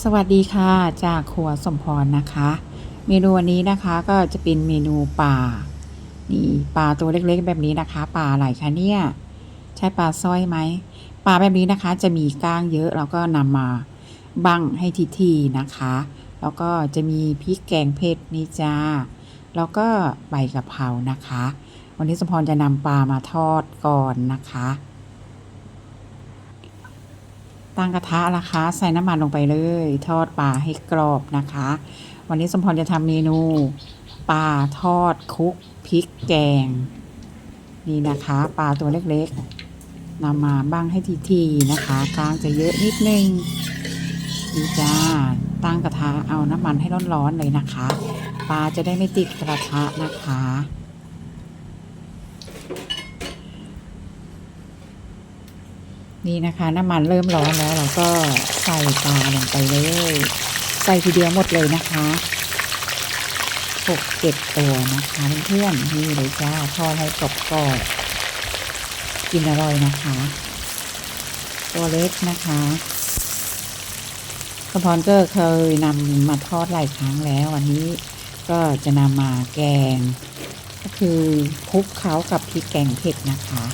สวัสดีค่ะ จากครัวสมพรนะคะ เมนูวันนี้นะคะก็จะเป็นเมนูปลานี่ปลาตัวเล็กๆ แบบนี้นะคะปลาอะไรคะเนี่ย ใช่ปลาสร้อยไหมปลาแบบนี้นะคะ จะมีก้างเยอะเราก็นำมาบั้งให้ทีๆนะคะ แล้วก็จะมีพริกแกงเผ็ดนี่จ้าแล้วก็ใบกะเพรานะคะ วันนี้สมพรจะนำปลามาทอดก่อนนะคะ ตั้งกระทะนะคะใส่น้ำมันลงไปเลย ทอดปลาให้กรอบนะคะ วันนี้สมพรจะทำเมนูปลาทอดคุกพริกแกง นี่นะคะปลาตัวเล็กๆนำมาบ้างให้ทีๆนะคะกลางจะเยอะนิดนึงนี่จ้าตั้งกระทะเอาน้ำมันให้ร้อนๆเลยนะคะ ปลาจะได้ไม่ติดกระทะนะคะ นี่นะคะน้ำมันเริ่มร้อนแล้วเราก็ใส่ปลาลงไปเลย ใส่ทีเดียวหมดเลยนะคะหกเจ็ดตัวนะคะเพื่อนๆนี่เลยจ้าทอดให้กรอบกอบกินอร่อยนะคะ ตัวเล็กนะคะสมพรก็เคยนำมาทอดหลายครั้งแล้ว วันนี้ก็จะนำมาแกง ก็คือคลุกเคล้ากับพริกแกงเผ็ดนะคะ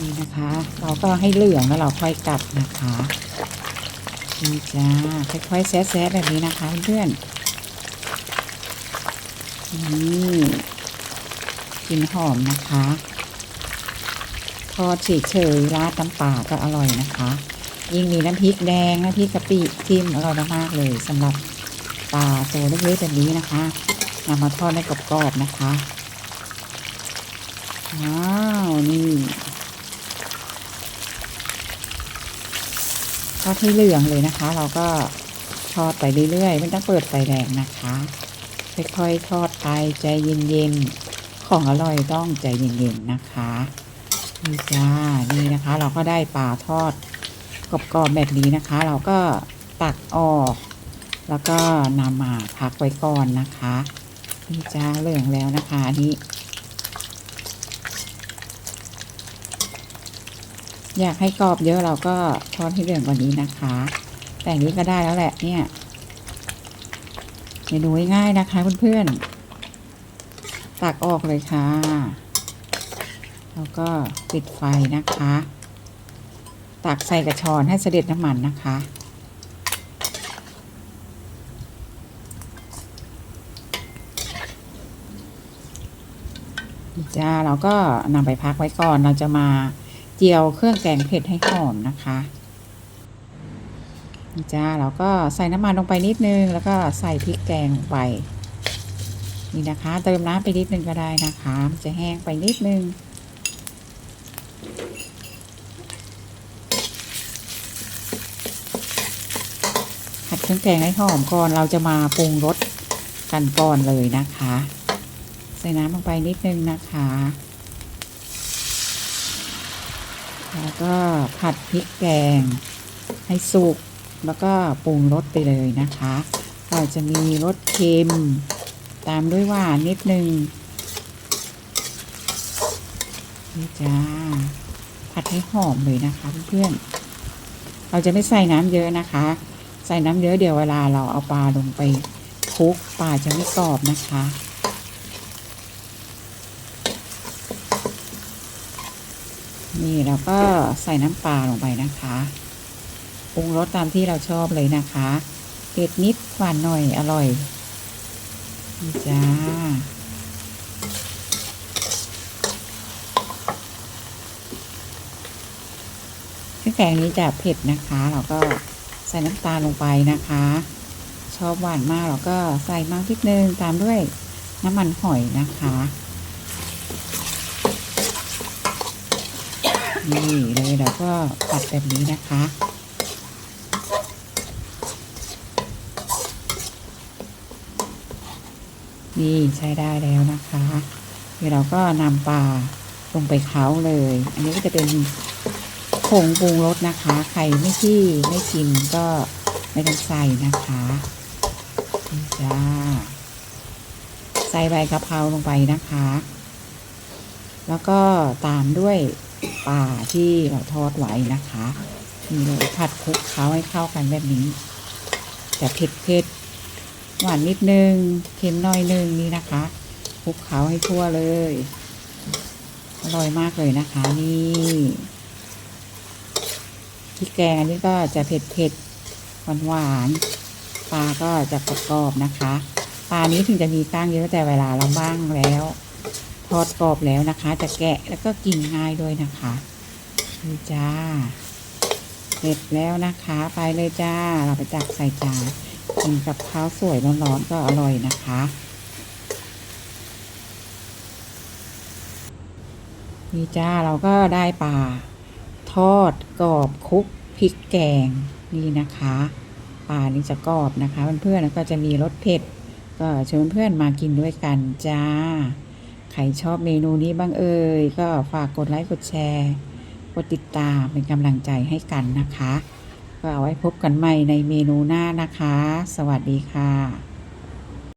นี่นะคะ เราก็ให้เหลืองแล้วเราค่อยกลับนะคะนี่จ้าค่อยๆแซะๆแบบนี้นะคะเพื่อนนี่กลิ่นหอมนะคะทอดเฉยๆราดน้ำปลาก็อร่อยนะคะ ยิ่งมีน้ำพริกแดงน้ำพริกกะปิจิ้มอร่อยมากๆเลยสำหรับปลาตัวเล็กๆแบบนี้นะคะนำมาทอดให้กรอบๆนะคะว้าวนี่ ทอดให้เหลืองเลยนะคะ เราก็ทอดไปเรื่อยๆไม่ต้องเปิดไฟแรงนะคะค่อยๆทอดไปใจเย็นๆของอร่อยต้องใจเย็นๆนะคะนี่จ้านี่นะคะ เราก็ได้ปลาทอดกรอบๆแบบนี้นะคะ เราก็ตักออก แล้วก็นำมาพักไว้ก่อนนะคะนี่จ้าเหลืองแล้วนะคะอันนี้ อยากให้กรอบเยอะเราก็ทอดให้เหลืองกว่านี้นะคะ แต่นี้ก็ได้แล้วแหละเนี่ยเมนูง่ายนะคะเพื่อนๆ ตักออกเลยค่ะ แล้วก็ปิดไฟนะคะ ตักใส่กระชอนให้เสด็จน้ำมันนะคะ จ้าเราก็นำไปพักไว้ก่อนเราจะมา เจียวเครื่องแกงเผ็ดให้หอมนะคะจ้าเราก็ใส่น้ำมันลงไปนิดนึง แล้วก็ใส่พริกแกงลงไป นี่นะคะ เติมน้ำไปนิดนึงก็ได้นะคะมันจะแห้งไปนิดนึงผัดเครื่องแกงให้หอมก่อนเราจะมาปรุงรสกันก่อนเลยนะคะ ใส่น้ำลงไปนิดนึงนะคะ แล้วก็ผัดพริกแกงให้สุก แล้วก็ปรุงรสไปเลยนะคะ ก็จะมีรสเค็ม ตามด้วยหวานนิดนึง นี่จ้า ผัดให้หอมเลยนะคะเพื่อนๆ เราจะไม่ใส่น้ำเยอะนะคะ ใส่น้ำเยอะเดี๋ยวเวลาเราเอาปลาลงไปคลุกปลาจะไม่กรอบนะคะ นี่เราก็ใส่น้ำปลาลงไปนะคะปรุงรสตามที่เราชอบเลยนะคะเผ็ดนิดหวานหน่อยอร่อยนี่จ้าเครื่องแกงนี้จะเผ็ดนะคะ เราก็ใส่น้ำตาลลงไปนะคะ ชอบหวานมากเราก็ใส่มากนิดนึงตามด้วยน้ำมันหอยนะคะ นี่เลยเราก็ปัดแบบนี้นะคะ นี่ใช้ได้แล้วนะคะเดี๋ยวเราก็นำปลาลงไปเคล้าเลย อันนี้ก็จะเป็นผงปรุงรสนะคะ ใครไม่ที่ไม่ชิมก็ไม่ต้องใส่นะคะนี่จ้าใส่ใบกะเพราลงไปนะคะ แล้วก็ตามด้วย ปลาที่เราทอดไว้นะคะนี่เลยผัดคลุกเคล้าให้เข้ากันแบบนี้จะเผ็ดเผ็ดหวานนิดนึงเค็มน้อยนึงนี่นะคะคลุกเคล้าให้ทั่วเลย อร่อยมากเลยนะคะนี่พริกแกงอันนี้ก็จะเผ็ดเผ็ดหวานหวานปลาก็จะกรอบๆนะคะ ปลานี้ถึงจะมีก้างเยอะแต่เวลาเราบ้างแล้ว ทอดกรอบแล้วนะคะ จะแกะแล้วก็กินง่ายด้วยนะคะนี่จ้า เสร็จแล้วนะคะ ไปเลยจ้า เราไปจักใส่จานกินกับข้าวสวยร้อนๆก็อร่อยนะคะ นี่จ้าเราก็ได้ปลาทอดกรอบคลุกพริกแกงนี่นะคะปลานี่จะกรอบนะคะเพื่อนๆแล้วก็จะมีรสเผ็ดก็ชวนเพื่อนมากินด้วยกันจ้า ใครชอบเมนูนี้บ้างเอ่ยก็ฝากกดไลค์กดแชร์ กดติดตามเป็นกำลังใจให้กันนะคะ ก็เอาไว้พบกันใหม่ในเมนูหน้านะคะ สวัสดีค่ะ